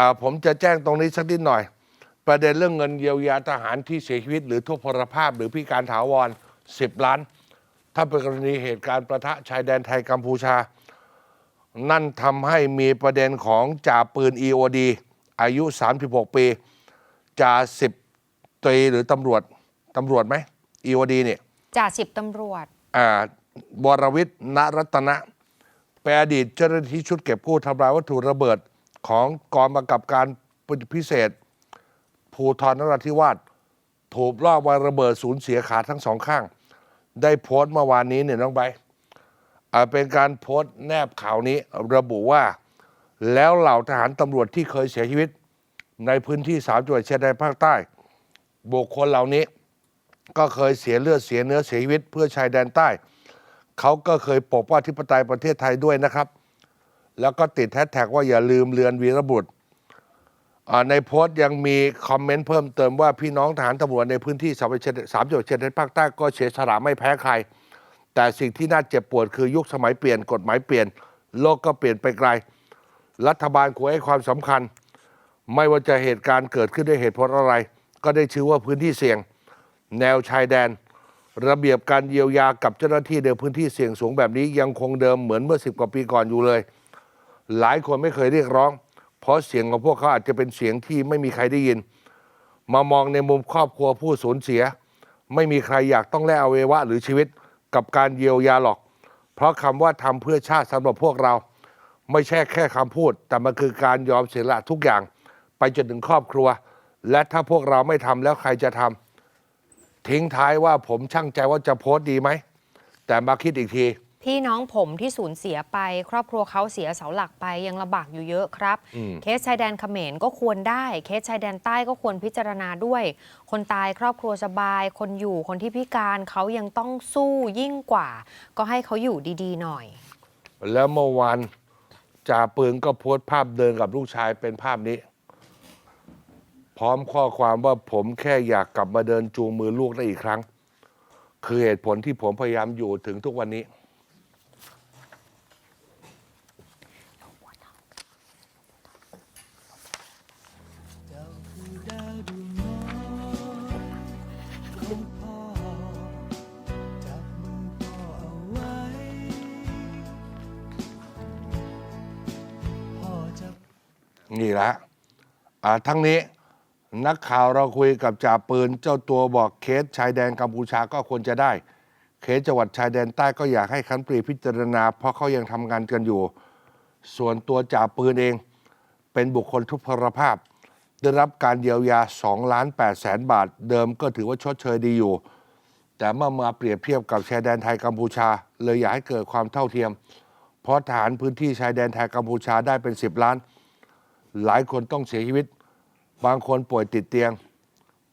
อ่าผมจะแจ้งตรงนี้สักนิดหน่อย ประเด็นเรื่องเงินเยียวยาทหารที่เสียชีวิต หรือทุพพลภาพหรือพิการถาวร 10 ล้าน ถ้าเป็นกรณีเหตุการณ์ประทะชายแดนไทยกัมพูชา นั่นทำให้มีประเด็นของจ่าปืน EOD อายุ 36 ปีจ่าสิบตรีหรือตำรวจตำรวจไหม EOD เนี่ยจ่าสิบตำรวจอ่าวรวิทย์ณรัตนะเป็นอดีตเจ้าหน้าที่ชุดเก็บกู้ทำลายวัตถุระเบิด ของกองกำกับการพิเศษ ภูทรนราธิวาสถูกลอบวางระเบิดสูญเสียขาทั้งสองข้าง ได้โพสต์เมื่อวานนี้เนี่ยน้องใบเป็นการโพสต์แนบข่าวนี้ระบุว่า แล้วเหล่าทหารตำรวจที่เคยเสียชีวิต ในพื้นที่สามจังหวัดชายแดนภาคใต้ บุคคลเหล่านี้ ก็เคยเสียเลือดเสียเนื้อเสียชีวิต เพื่อชายแดนใต้ เขาก็เคยปกป้องที่ปไตยประเทศไทยด้วยนะครับ แล้วก็ติดแฮชแท็กว่าอย่าลืมเรือนวีรบุตรในโพสต์ยังมีคอมเมนต์เพิ่มเติมว่าพี่น้องทหารตำรวจในพื้นที่สามจังหวัดชายแดนสามจังหวัดชายภาคใต้ก็เสียสละไม่แพ้ใคร แต่สิ่งที่น่าเจ็บปวดคือยุคสมัยเปลี่ยนกฎหมายเปลี่ยน โลกก็เปลี่ยนไปไกล รัฐบาลควรให้ความสำคัญ ไม่ว่าจะเหตุการณ์เกิดขึ้นด้วยเหตุผลอะไร ก็ได้ชื่อว่าพื้นที่เสี่ยง แนวชายแดน ระเบียบการเยียวยากับเจ้าหน้าที่ในพื้นที่เสี่ยงสูงแบบนี้ยังคงเดิมเหมือนเมื่อสิบกว่าปีก่อนอยู่เลย หลายคนไม่เคยเรียกร้อง เพราะเสียงของพวกเขาอาจจะเป็นเสียงที่ไม่มีใครได้ยิน มามองในมุมครอบครัวผู้สูญเสีย ไม่มีใครอยากต้องแลกอวัยวะหรือชีวิตกับการเยียวยาหรอก เพราะคำว่าทำเพื่อชาติสำหรับพวกเรา ไม่ใช่แค่คำพูด แต่มันคือการยอมเสียสละทุกอย่าง ไปจนถึงครอบครัว และถ้าพวกเราไม่ทำแล้วใครจะทำทิ้งท้ายว่าผมช่างใจว่าจะโพสต์ดีไหมแต่มาคิดอีกที พี่น้องผมที่สูญเสียไป ครอบครัวเขาเสียเสาหลักไปยังลำบากอยู่เยอะครับอืมเคสชายแดนเขมรก็ควรได้ เคสชายแดนใต้ก็ควรพิจารณาด้วย คนตายครอบครัวสบาย คนอยู่คนที่พิการเขายังต้องสู้ยิ่งกว่า ก็ให้เขาอยู่ดีๆหน่อย แล้วเมื่อวานจ่าปืนก็โพสต์ภาพเดินกับลูกชายเป็นภาพนี้ พร้อมข้อความว่าผมแค่อยากกลับมาเดินจูงมือลูกได้อีกครั้ง คือเหตุผลที่ผมพยายามอยู่ถึงทุกวันนี้ นี่แหละอ่าทั้งนี้นักข่าวเราคุยกับจ่าปืน เจ้าตัวบอกเคสชายแดนกัมพูชาก็ควรจะได้ เคสจังหวัดชายแดนใต้ก็อยากให้คันปรีพิจารณา เพราะเขายังทำงานกันอยู่ ส่วนตัวจ่าปืนเอง เป็นบุคคลทุพพลภาพ ได้รับการเยียวยา2ล้าน8แสนบาท เดิมก็ถือว่าชดเชยดีอยู่ แต่เมื่อมาเปรียบเทียบกับชายแดนไทยกัมพูชา เลยอยากให้เกิดความเท่าเทียม เพราะฐานพื้นที่ชายแดนไทยกัมพูชาได้เป็น 10 ล้าน หลายคนต้องเสียชีวิต บางคนป่วยติดเตียง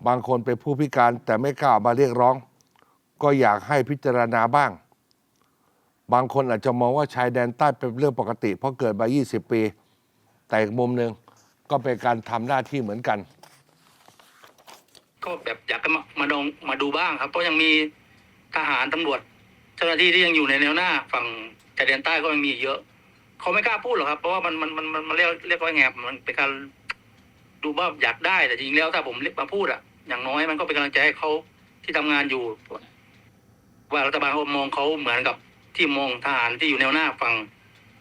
บางคนเป็นผู้พิการแต่ไม่กล้ามาเรียกร้อง ก็อยากให้พิจารณาบ้าง บางคนอาจจะมองว่าชายแดนใต้เป็นเรื่องปกติ เพราะเกิดมา 20 ปี แต่อีกมุมหนึ่งก็เป็นการทำหน้าที่เหมือนกัน ก็แบบอยากจะมามาดองมาดูบ้างครับ เพราะยังมีทหารตำรวจ เจ้าหน้าที่ที่ยังอยู่ในแนวหน้า ฝั่งชายแดนใต้ก็ยังมีเยอะ เขาไม่กล้าพูดหรอกครับ เพราะว่ามันมันมันมันเรียกเรียกว่าไงมันเป็นการดูว่าอยากได้แต่จริงๆแล้วถ้าผมเรียกมาพูดอะอย่างน้อยมันก็เป็นกำลังใจให้เขาที่ทำงานอยู่ ว่ารัฐบาลเขามองเขาเหมือนกับที่มองทหารที่อยู่แนวหน้าฝั่ง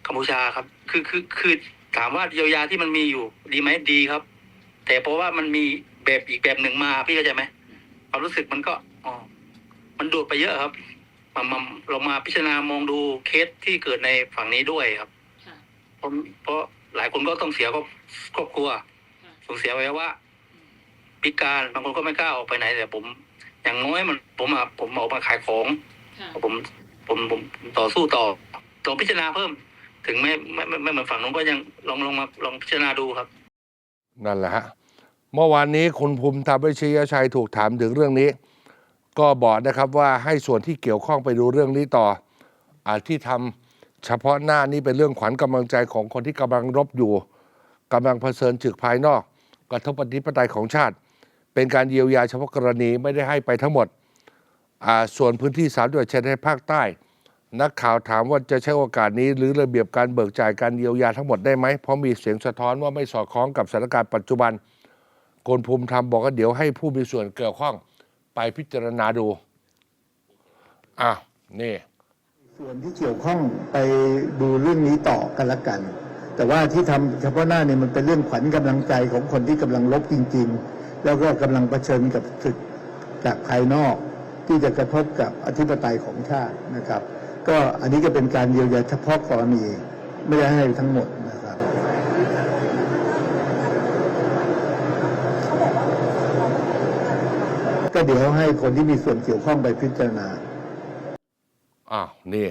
กัมพูชาครับ คือคือคือถามว่าเยียวยาที่มันมีอยู่ ดีไหมดีครับ แต่เพราะว่ามันมีแบบอีกแบบหนึ่งมาพี่เข้าใจไหมความรู้สึกมันก็อ๋อมันโดดไปเยอะครับมามาเรามาพิจารณามองดูเคสที่เกิดในฝั่งนี้ด้วยครับ เพราะเพราะหลายคนก็ต้องเสียครอบครอบครัวสูญเสียไว้ว่าพิการบางคนก็ไม่กล้าออกไปไหน แต่ผม อย่างน้อยมัน ผมอะผมออกมาขายของผมผมผมผมต่อสู้ต่อลองพิจารณาเพิ่ม ถึงไม่ไม่ไม่ไม่เหมือนฝั่งนู้นก็ยังลองลองมาลองพิจารณาดูครับ นั่นแหละฮะเมื่อวานนี้คุณภูมิธรรมเวชยชัยถูกถามถึงเรื่องนี้ ก็บอกนะครับว่าให้ส่วนที่เกี่ยวข้องไปดูเรื่องนี้ต่ออาที่ทำ เฉพาะหน้านี้เป็นเรื่องขวัญกำลังใจของคนที่กำลังรบอยู่กำลังเผชิญจึกภายนอก กระทบปฏิปไตยของชาติ เป็นการเยียวยาเฉพาะกรณีไม่ได้ให้ไปทั้งหมด ส่วนพื้นที่สามจังหวัดชายแดนภาคใต้ นักข่าวถามว่าจะใช้โอกาสนี้ หรือระเบียบการเบิกจ่ายการเยียวยาทั้งหมดได้ไหมเพราะมีเสียงสะท้อนว่าไม่สอดคล้องกับสถานการณ์ปัจจุบันกรมภูมิธรรมบอกว่าเดี๋ยวให้ผู้มีส่วนเกี่ยวข้องไปพิจารณาดูอะนี่ ส่วนที่เกี่ยวข้องไปดูเรื่องนี้ต่อกันละกัน แต่ว่าที่ทำเฉพาะหน้าเนี่ยมันเป็นเรื่องขวัญกำลังใจของคนที่กำลังลบจริง ๆ แล้วก็กำลังเผชิญกับศึกจากภายนอก ที่จะกระทบกับอธิปไตยของชาตินะครับ ก็อันนี้ก็เป็นการเยียวยาเฉพาะกรณีไม่ได้ให้ทั้งหมดนะครับก็เดี๋ยวให้คนที่มีส่วนเกี่ยวข้องไปพิจารณา อ้าวนี่